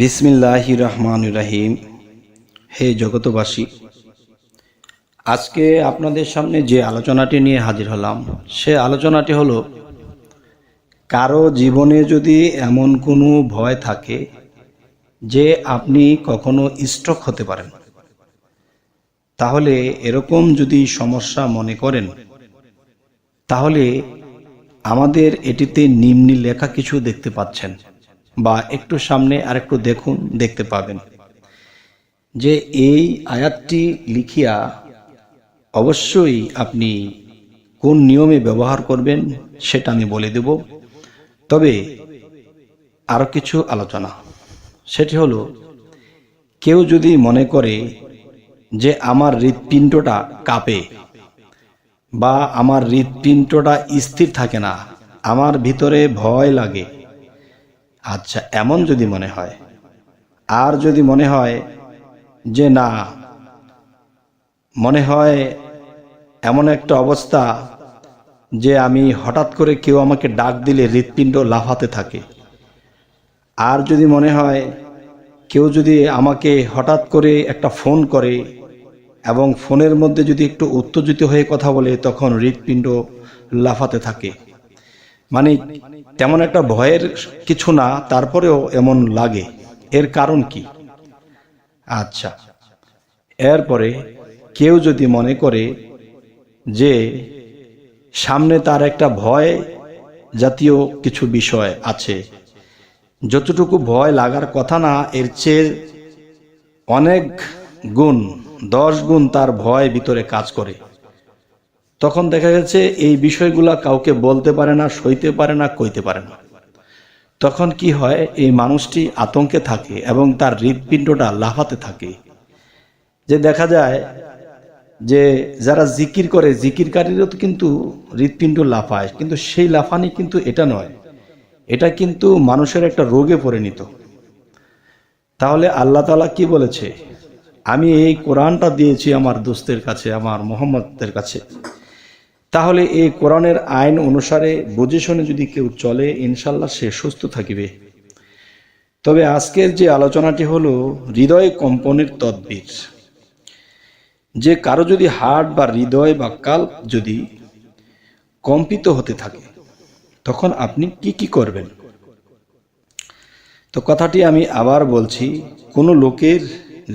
বিসমিল্লাহ রহমান রাহিম। হে জগতবাসী আজকে আপনাদের সামনে যে আলোচনাটি নিয়ে হাজির হলাম, সে আলোচনাটি হলো, কারও জীবনে যদি এমন কোনো ভয় থাকে যে আপনি কখনো স্ট্রোক হতে পারেন, তাহলে এরকম যদি সমস্যা মনে করেন, তাহলে আমাদের এটিতে নিম্নি লেখা কিছু দেখতে পাচ্ছেন। বা একটু সামনে আর একটু দেখুন, দেখতে পাবেন। যে এই আয়াতটি লিখিয়া অবশ্যই আপনি কোন নিয়মে ব্যবহার করবেন সেটা আমি বলে দেব। তবে আরও কিছু আলোচনা। সেটি হলো, কেউ যদি মনে করে যে আমার হৃৎপিণ্ডটা কাঁপে বা আমার হৃৎপিণ্ডটা স্থির থাকে না, আমার ভিতরে ভয় লাগে আচ্ছা এমন যদি মনে হয়। আর যদি মনে হয় যে না, মনে হয় এমন একটা অবস্থা যে আমি হঠাৎ করে কেউ আমাকে ডাক দিলে হৃৎপিণ্ড লাফাতে থাকে। আর যদি মনে হয় কেউ যদি আমাকে হঠাৎ করে একটা ফোন করে এবং ফোনের মধ্যে যদি একটু উত্তেজিত হয়ে কথা বলে, তখন হৃৎপিণ্ড লাফাতে থাকে। মানে তেমন একটা ভয়ের কিছু না, তারপরেও এমন লাগে। এর কারণ কি? আচ্ছা। এরপরে কেউ যদি মনে করে যে সামনে তার একটা ভয় জাতীয় কিছু বিষয় আছে, যতটুকু ভয় লাগার কথা না, এর চেয়ে অনেক গুণ, দশ গুণ তার ভয় ভিতরে কাজ করে। তখন দেখা গেছে এই বিষয়গুলা কাউকে বলতে পারে না, সইতে পারে না, কইতে পারে না। তখন কি হয়, এই মানুষটি আতঙ্কে থাকে এবং তার হৃৎপিণ্ডটা লাফাতে থাকে। যে দেখা যায় যে যারা জিকির করে, জিকিরকারীরও তো কিন্তু হৃৎপিণ্ড লাফায়, কিন্তু সেই লাফানি কিন্তু এটা নয়। এটা কিন্তু মানুষের একটা রোগে পরিণত। তাহলে আল্লাহ তালা কি বলেছে? আমি এই কোরআনটা দিয়েছি আমার দোস্তের কাছে, আমার মোহাম্মদের কাছে। তাহলে এই কোরআনের আইন অনুসারে বুঝে শুনে যদি কেউ চলে, ইনশাল্লাহ সে সুস্থ থাকিবে। তবে আজকের যে আলোচনাটি হলো হৃদয় কম্পনের তদ্বির। যে কারও যদি হার্ট বা হৃদয় বা কাল যদি কম্পিত হতে থাকে, তখন আপনি কি কি করবেন? তো কথাটি আমি আবার বলছি, কোনো লোকের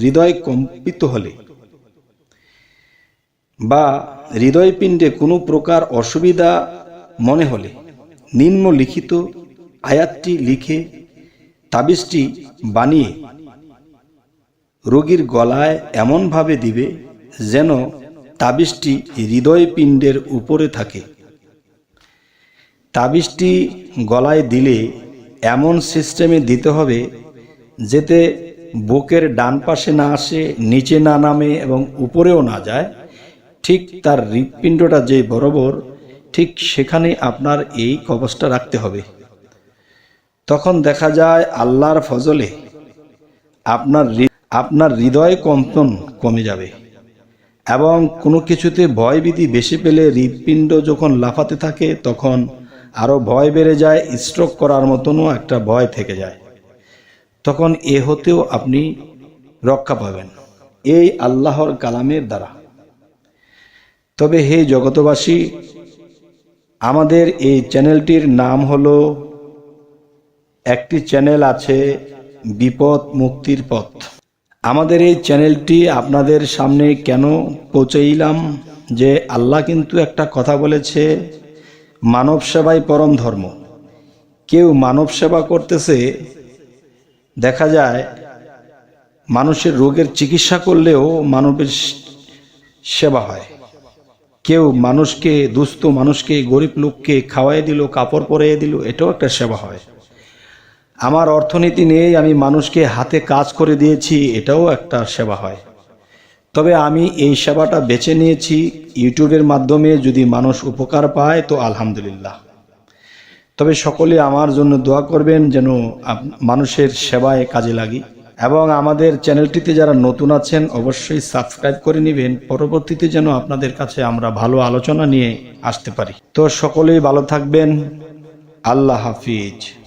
হৃদয় কম্পিত হলে বা হৃদয়পিণ্ডে কোনো প্রকার অসুবিধা মনে হলে নিম্নলিখিত আয়াতটি লিখে তাবিজটি বানিয়ে রোগীর গলায় এমনভাবে দিবে যেন তাবিজটি হৃদয়পিণ্ডের উপরে থাকে। তাবিজটি গলায় দিলে এমন সিস্টেমে দিতে হবে যেতে বুকের ডান পাশে না আসে, নিচে না নামে এবং উপরেও না যায়। ঠিক তার হৃৎপিণ্ডটা যে বরাবর, ঠিক সেখানে আপনার এই কবচটা রাখতে হবে। তখন দেখা যায় আল্লাহর ফজলে আপনার আপনার হৃদয় কম্পন কমে যাবে এবং কোনো কিছুতে ভয়ভীতি বেশি পেলে হৃৎপিণ্ড যখন লাফাতে থাকে, তখন আরও ভয় বেড়ে যায় স্ট্রোক করার মতনও একটা ভয় থেকে যায়। তখন এ হতেও আপনি রক্ষা পাবেন। এই আল্লাহর কালামের দ্বারা। তবে হে জগতবাসী আমাদের এই চ্যানেলটির নাম হলো, একটি চ্যানেল আছে বিপদ মুক্তির পথ। আমাদের এই চ্যানেলটি আপনাদের সামনে কেন পৌঁছাইলাম যে আল্লাহ কিন্তু একটা কথা বলেছে, মানব সেবাই পরম ধর্ম। কেউ মানব সেবা করতেছে, দেখা যায় মানুষের রোগের চিকিৎসা করলেও মানবের সেবা হয়। কেউ মানুষকে, দুস্থ মানুষকে, গরিব লোককে খাওয়াই দিল, কাপড় পরিয়ে দিল, এটাও একটা সেবা হয়। আমার অর্থনীতি নেই আমি মানুষকে হাতে কাজ করে দিয়েছি, এটাও একটা সেবা হয়। তবে আমি এই সেবাটা বেছে নিয়েছি, ইউটিউবের মাধ্যমে যদি মানুষ উপকার পায়, তো আলহামদুলিল্লাহ। তবে সকলে আমার জন্য দোয়া করবেন যেন মানুষের সেবায় কাজে লাগি। এবং আমাদের চ্যানেলটিতে যারা নতুন আছেন, অবশ্যই সাবস্ক্রাইব করে নেবেন। পরবর্তীতে যেন আপনাদের কাছে আমরা ভালো আলোচনা নিয়ে আসতে পারি। তো সকলেই ভালো থাকবেন। আল্লাহ হাফিজ।